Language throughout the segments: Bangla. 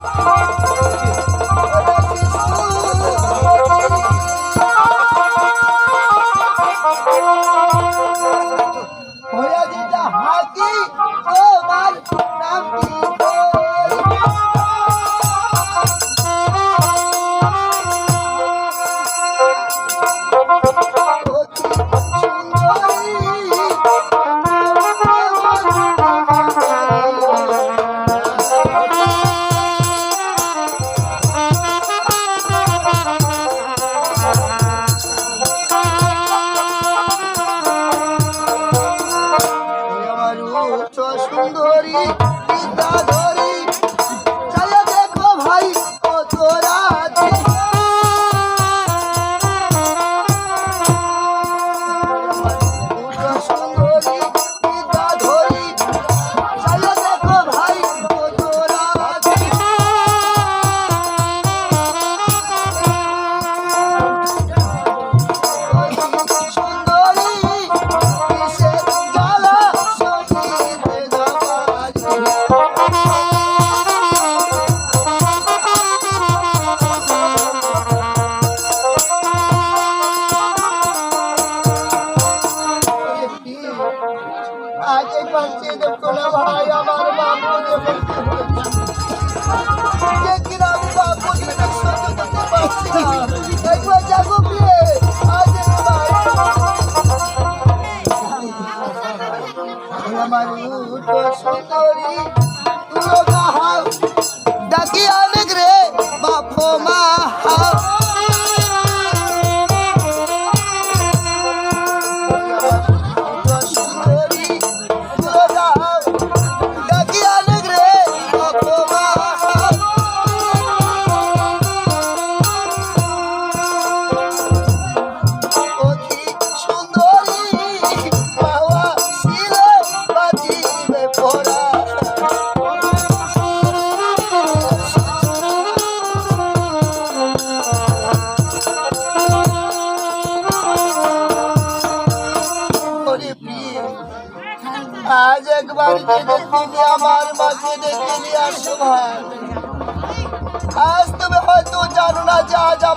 হয়ে একবার যাব বিয়ে আজ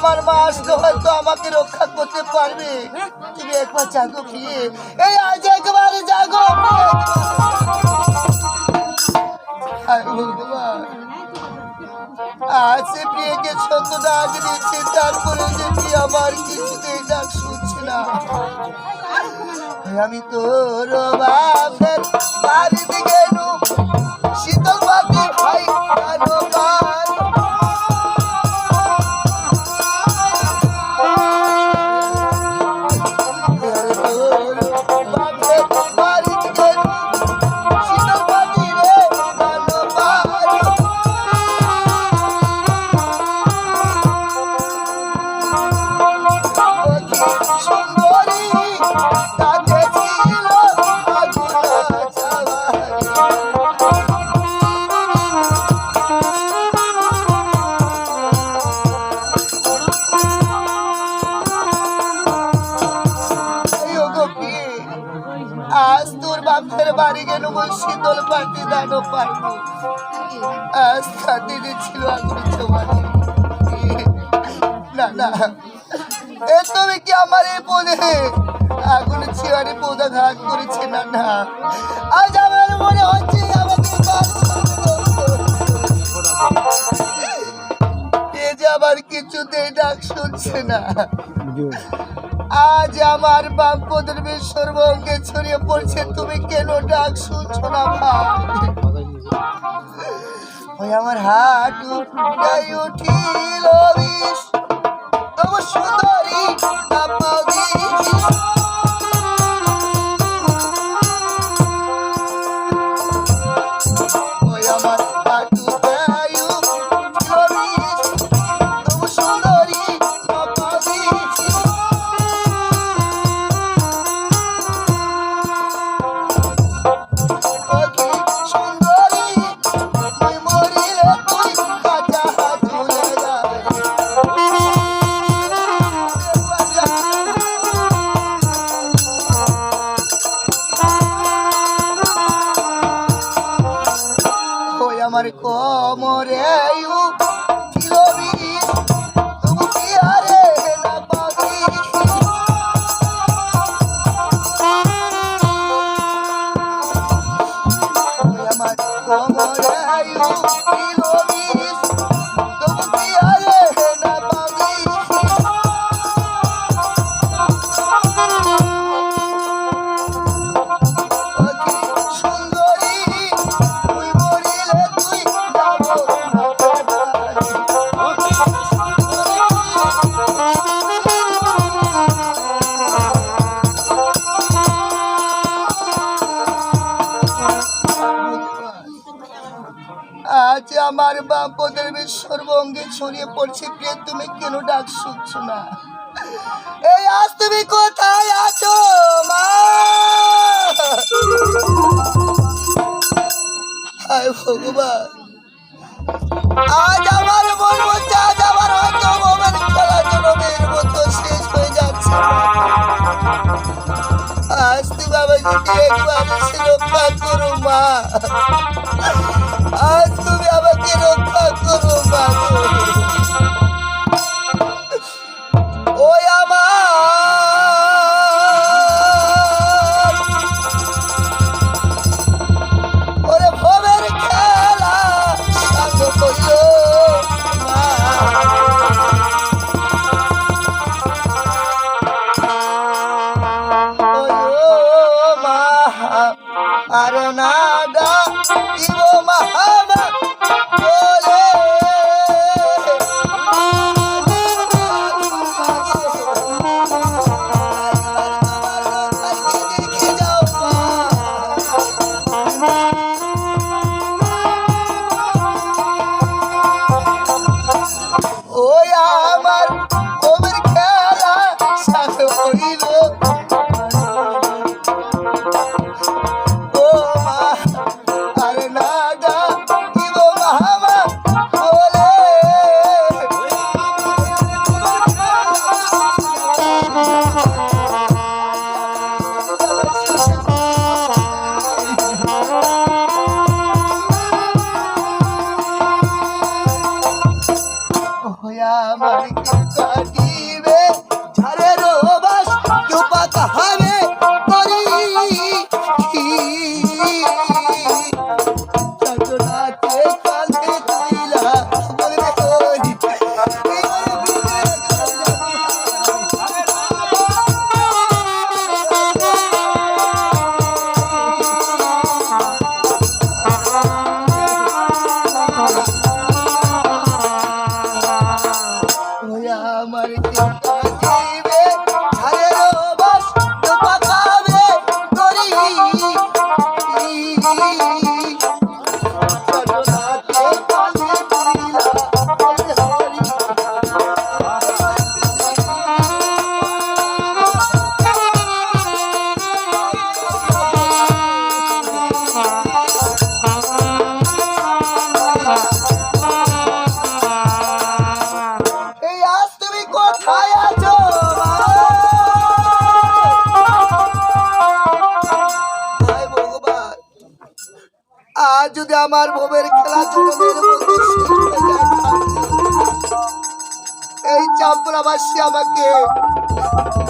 আমার মা আসলে হয়তো আমাকে রক্ষা করতে পারবে। তুমি একবার জাগো প্রিয়ে এই আজ একবার জাগো। আমি তোর বাপের বাড়ি দিকে আজ তোর বাপের বাড়ি গেল বল শীতল পাটি দানো পাইব আজ তাদের ছিল আগুন চাওয়ারি। না না। এ তুমি কি আমার এই পদে আগুন ছিয়ারে পদা ঘাত করেছে, না না। আজ আমার মনে হচ্ছে আমাকে আবার কিছুতেই ডাক শুনছে না। আজ আমার বাম পদের সর্বঙ্গে ছড়িয়ে পড়ছে। তুমি কেন ডাক শুনছো না ভাই? ওই আমার হাট উঠিল তবু খবর আয়ু বাপদের সর্বঙ্গে ছড়িয়ে পড়ছে প্রিয় তুমি কেন ডাক শুনছো না? এই, আজ তুমি কোথায় আছো, মা? হায় ভগবান। আজ আমার বলছে, আজ আমার হয়তো মোমের খেলা জনমের মতো শেষ হয়ে যাচ্ছে। আজ তুমি আমাকে একবার রক্ষা করো, মা। আজ তুমি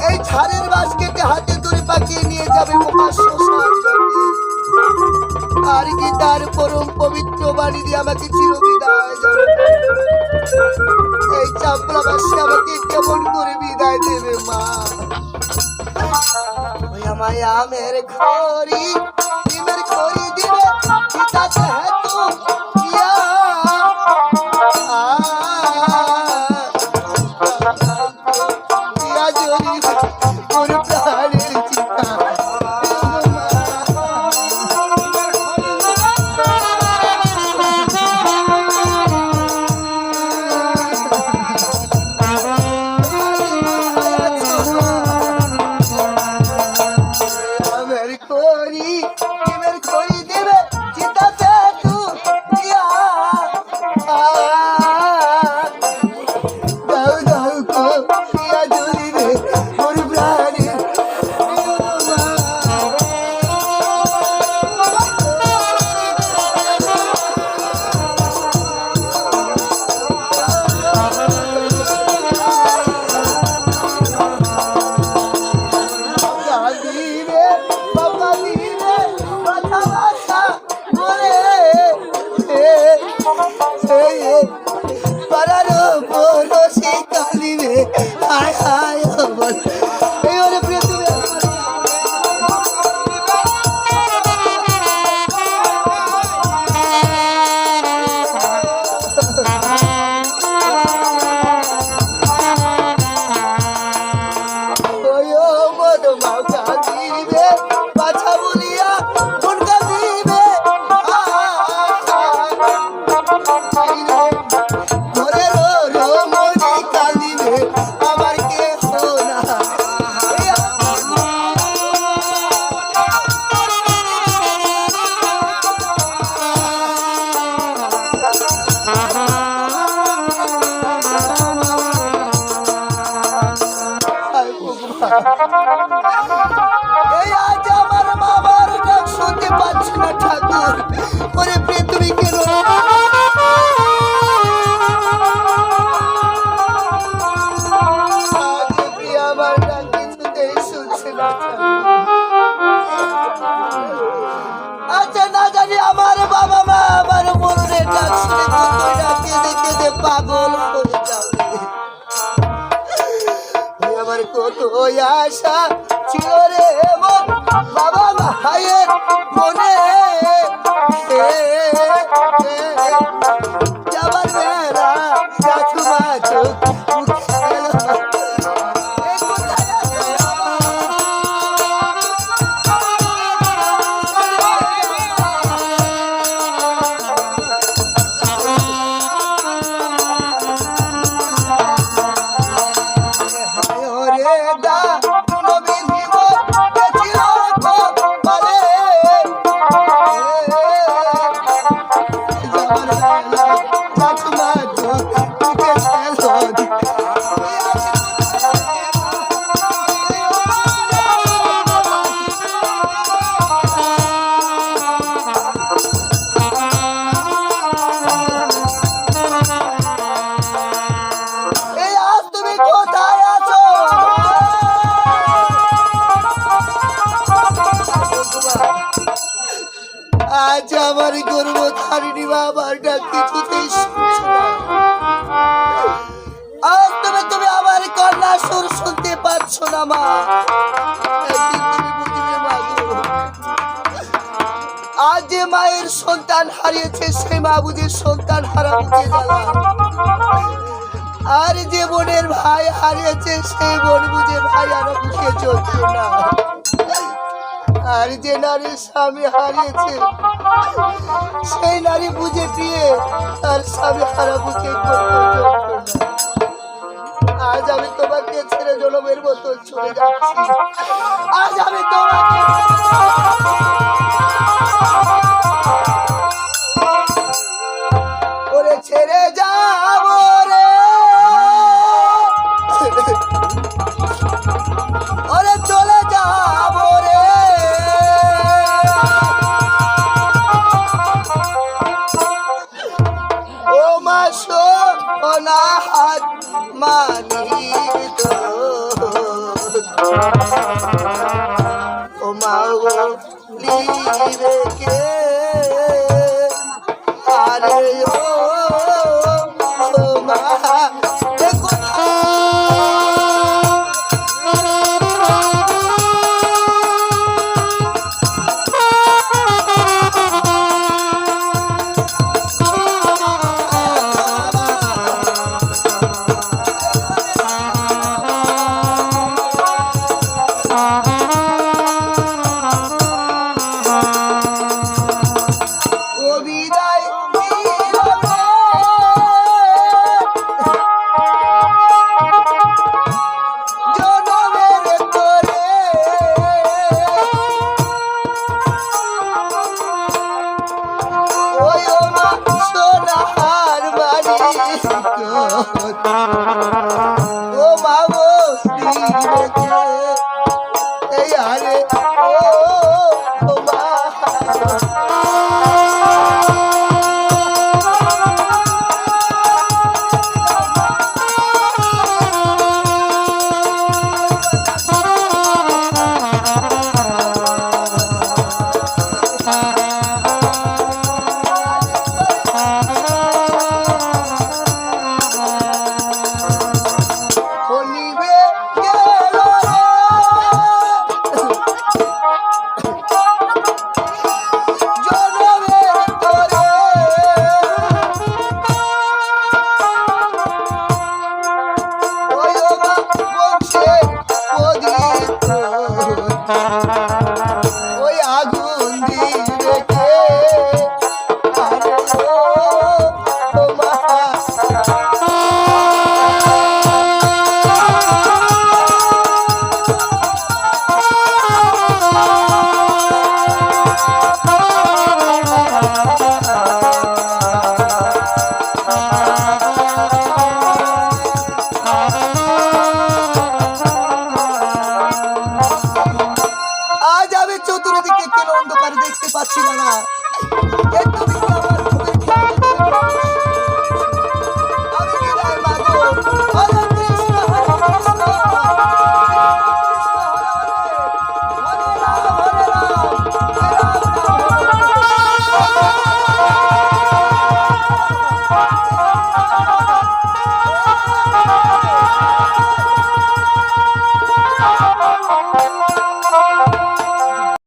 এই ছাড়ের বাস কেটে হাতে ধরে পাকিয়ে নিয়ে যাবে আর কি তার পরম পবিত্র বাণী দিয়ে আমাকে চিরবিদায় এই এই চাপলাবাসী আমাকে কেমন করে বিদায় দেবে মা? খড়ি আজ আমার কন্যা সুর শুনতে পাচ্ছ না, মা। একদিন যে মায়ের সন্তান হারিয়েছে, সেই মা বুঝে সন্তান হারা বুঝে জ্বালা আর যে বোনের ভাই হারিয়েছে, সেই বোন বুঝে ভাই আরও বুঝে চলছে না। আর যে নারীর স্বামী হারিয়েছে সেই নারী বুঝে পিয়ে তার স্বামী খারাপ আজ আমি তোমাকে ছেড়ে জনমের মতো চলে যাচ্ছি। আজ আমি তোমাকে あ অন্ধকারে দেখতে পাচ্ছি না।